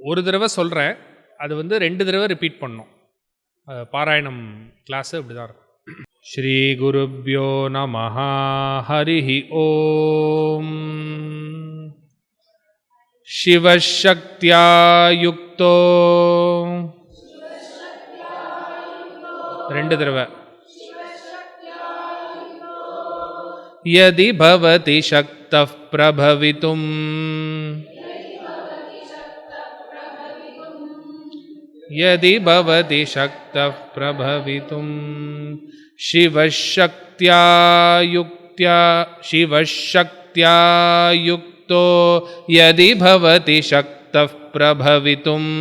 ஒரு தடவை சொல்கிறேன் அது வந்து ரெண்டு தடவை ரிப்பீட் பண்ணணும் அது பாராயணம் கிளாஸு அப்படி தான் இருக்கும் ஸ்ரீ குருப்யோ நம ஹரி ஓம் शिवशक्त्या युक्तो ரெண்டு தடவை यदि भवति शक्तः प्रभवितुम् यदि भवति शक्तः प्रभवितुं शिवशक्त्या युक्त्या शिवशक्त्या युक्तो यदि भवति शक्तः प्रभवितुम्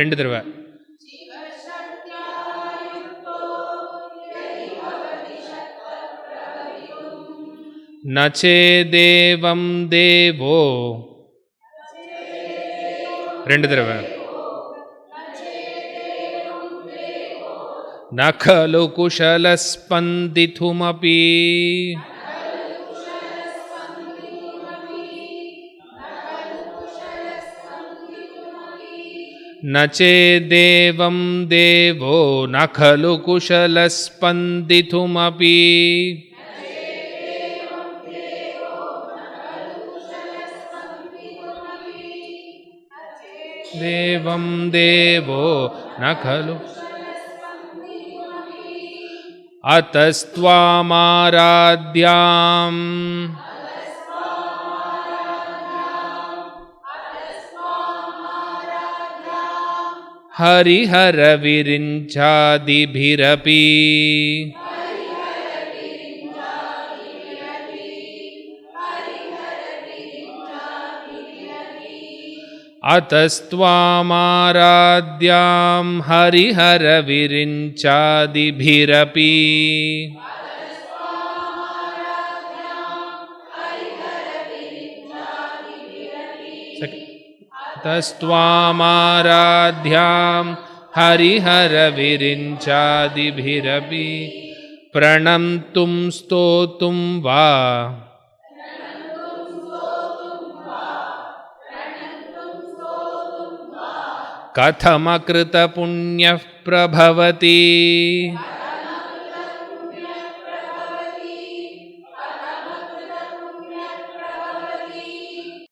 ரெண்டு தடவை न चेदेवं देवो ரெண்டு தடவை न खलु कुशलस्पन्दितुमपि न चेदेवं देवो न खलु कुशलस्पन्दितुमपि देवं देवो न खलु। अतस्त्वामाराध्याम्। हरिहरविरिञ्चादिभिरपि अतस्त्वामाराध्यां हरिहरविरिञ्चादिभिरपि। तस्त्वामाराध्यां हरिहरविरिञ्चादिभिरपि। प्रणन्तुं स्तोतुं वा कथमकृतपुण्यः प्रभवति।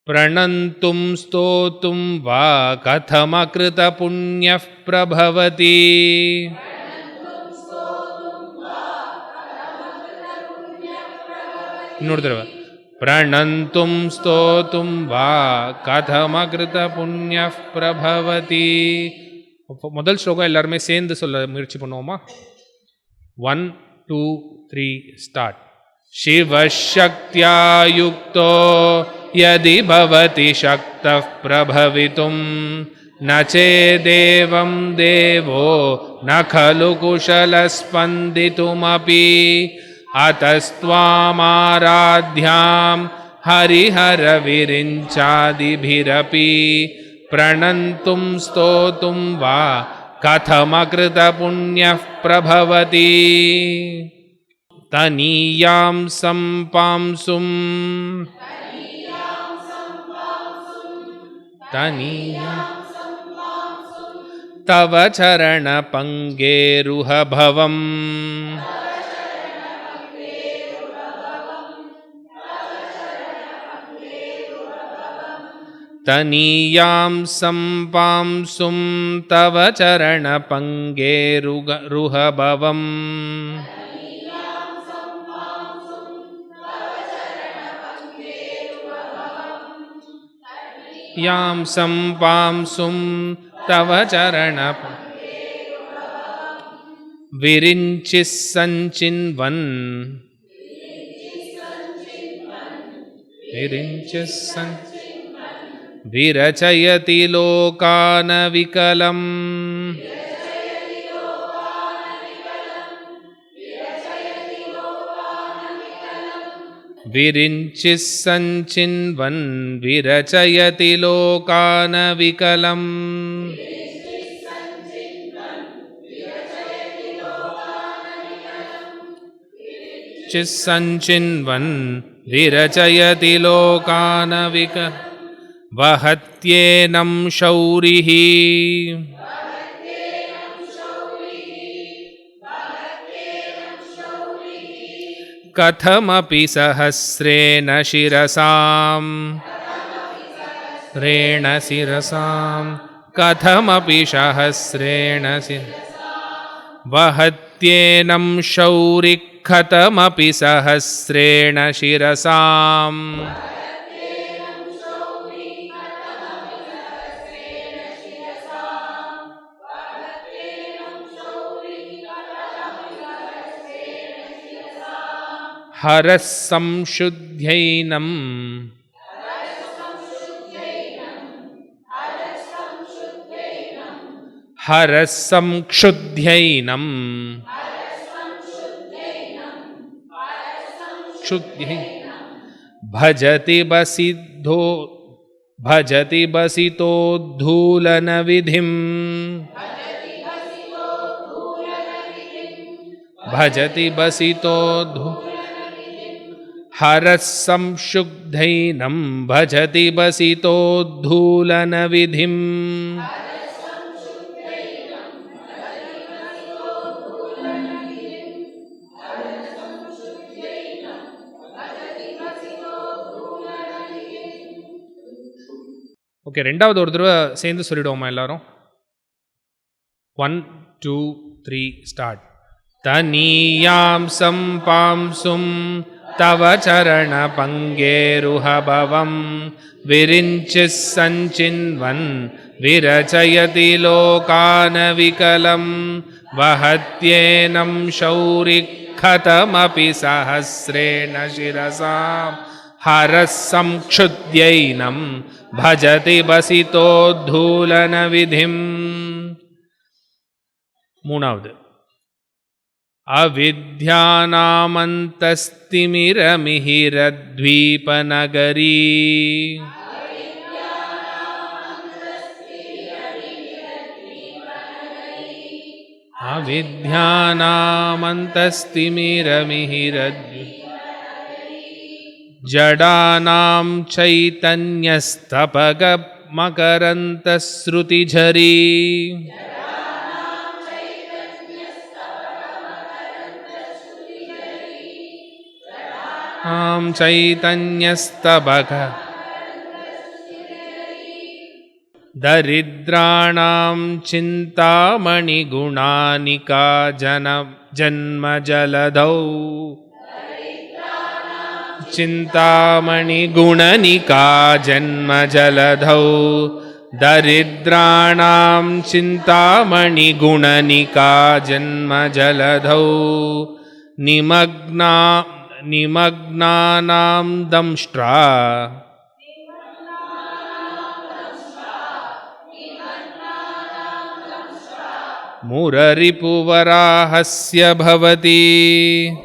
प्रणन्तुं स्तोतुं वा कथमकृतपुण्यः प्रभवति। नोडति प्रणन्तुं स्तोतुं वा कथमकृतपुण्यः प्रभवति அப்போ முதல் ஸ்லோகம் எல்லாருமே சேர்ந்து சொல்ல முயற்சி பண்ணுவோமா ஒன் டூ த்ரீ ஸ்டார்ட் शिवशक्त्या युक्तो यदि भवति शक्तः प्रभवितुं न चेदेवं देवो न खलु कुशलस्पन्दितुमपि अतस्त्वामाराध्यां हरिहरविरिञ्चादिभिरपि प्रणन्तुं स्तोतुं वा कथमकृतपुण्यः प्रभवति। तनीयां सम्पांसुम् तनीया तव चरणपङ्गेरुहभवम् तनीयां सम्पांसुं तव चरणपङ्गेरुहभवम् यां सम्पांसुं तव चरणप विरिञ्चिः सञ्चिन्वन् विरिञ्चिः सञ् विरचयति लोकानविकलम्। विरिञ्चिः सञ्चिन्वन् विरचयति लोकानविकलम्। चिस्सञ्चिन्वन् विरचयति लोकानविक वहत्येनं शौरिः। कथमपि सहस्रेण शिरसाम्। रेण शिरसां कथमपि सहस्रेण वहत्येनं शौरिकथमपि सहस्रेण शिरसाम् हरः संशुद्ध्यैनम् हरः संक्षुद्ध्यैनम् क्षुद्ध्यै भजति बसिद्धो भजति बसितोद्धूलनविधिम्। भजति बसितोद्धू हरः संशुद्धैनं भजति बसितोद्धूलनविधिम् ஓகே ரெண்டாவது ஒரு தடவை சேர்ந்து சொல்லிடுவோமா எல்லாரும் ஒன் டூ த்ரீ ஸ்டார்ட் தனியாம் சம்பாம்சும் तव चरणपङ्गेरुहभवं विरिञ्चिः सञ्चिन्वन् विरचयति लोकानविकलं वहत्येनं शौरिखतमपि सहस्रेण शिरसा हरः संक्षुद्यैनं भजति भसितोद्धूलनविधिम् मूनावद् अविद्यानामन्तस्तिमिरमिहिरद्वीपनगरी। अविद्यानामन्तस्तिमिरमिहिरद्वी जडानां चैतन्यस्तपगमकरन्तश्रुतिझरी चिन्तामणिगुणानिका जन जन्मजलधौ। चिन्तामणिगुणनिका जन्मजलधौ। दरिद्राणां चिन्तामणिगुणनिका जन्मजलधौ। निमग्ना निमग्नानां दंष्ट्रा। मुररिपुवराहस्य भवति।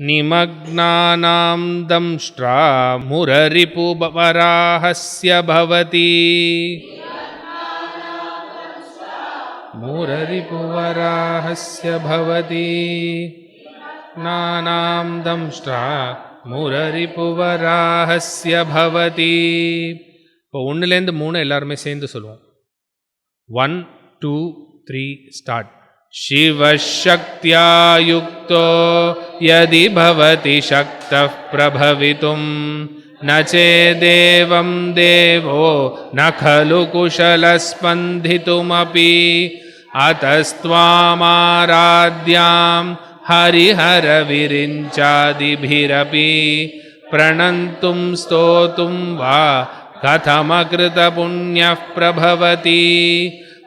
निमग्नानां दंष्ट्रा। मुररिपुवराहस्य भवति मुररिपुवराहस्य भवति नानां दंष्ट्रा முரரிப்புவராகஸ்ய பவதி இப்போ ஒன்றுலேருந்து மூணு எல்லாருமே சேர்ந்து சொல்லுவோம் ஒன் டூ த்ரீ ஸ்டார்ட் शिवशक्त्या युक्तो यदि भवति शक्तः प्रभवितुं न चेदेवं देवो न खलु कुशलस्पन्दितुमपि अतस्त्वामाराध्यां हरिहरविरिञ्चादिभिरपि प्रणन्तुं स्तोतुं वा कथमकृतपुण्यः प्रभवति।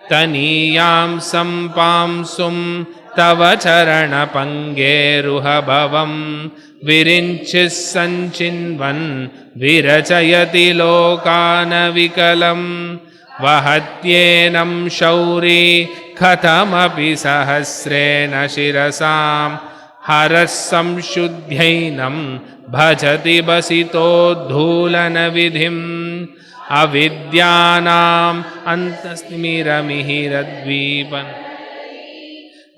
तनीयां सम्पांसुं तव चरणपङ्गेरुहभवं। विरिञ्चिः सञ्चिन्वन् विरचयति लोकानविकलं वहत्येनं शौरी कथमपि सहस्रेण शिरसां हरः संशुद्ध्यैनं भजति बसितोद्धूलनविधिं अविद्यानाम् अन्तस्मिरमिहिरद्वीपन्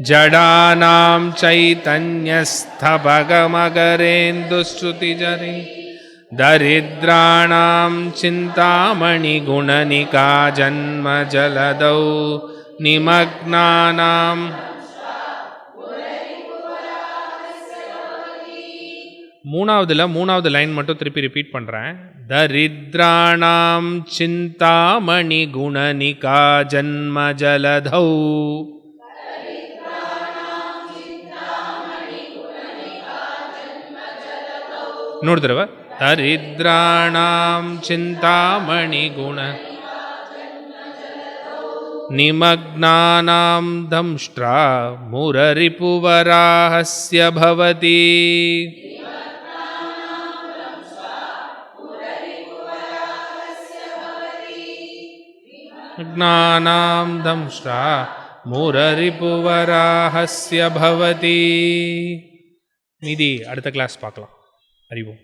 जडानां चैतन्यस्थभगमगरेन्दुश्रुतिजरि। दरिद्राणां चिन्तामणिगुणनिका जन्मजलदौ निमग्नानाम् மூணாவதுல மூணாவது லைன் மட்டும் திருப்பி ரிப்பீட் பண்றேன் தரித்ராணாம் சிந்தாமணி குணனிகா ஜன்ம ஜலதௌ இன்னொரு தடவை தரித்ராணாம் சிந்தாமணி குண निमग्नानां दंष्ट्रा मुररिपुवराहस्य भवति ज्ञानां दंष्ट्रा मुररिपुवराहस्य भवति மீதி அடுத்த கிளாஸ் பார்க்கலாம் அறிவோம்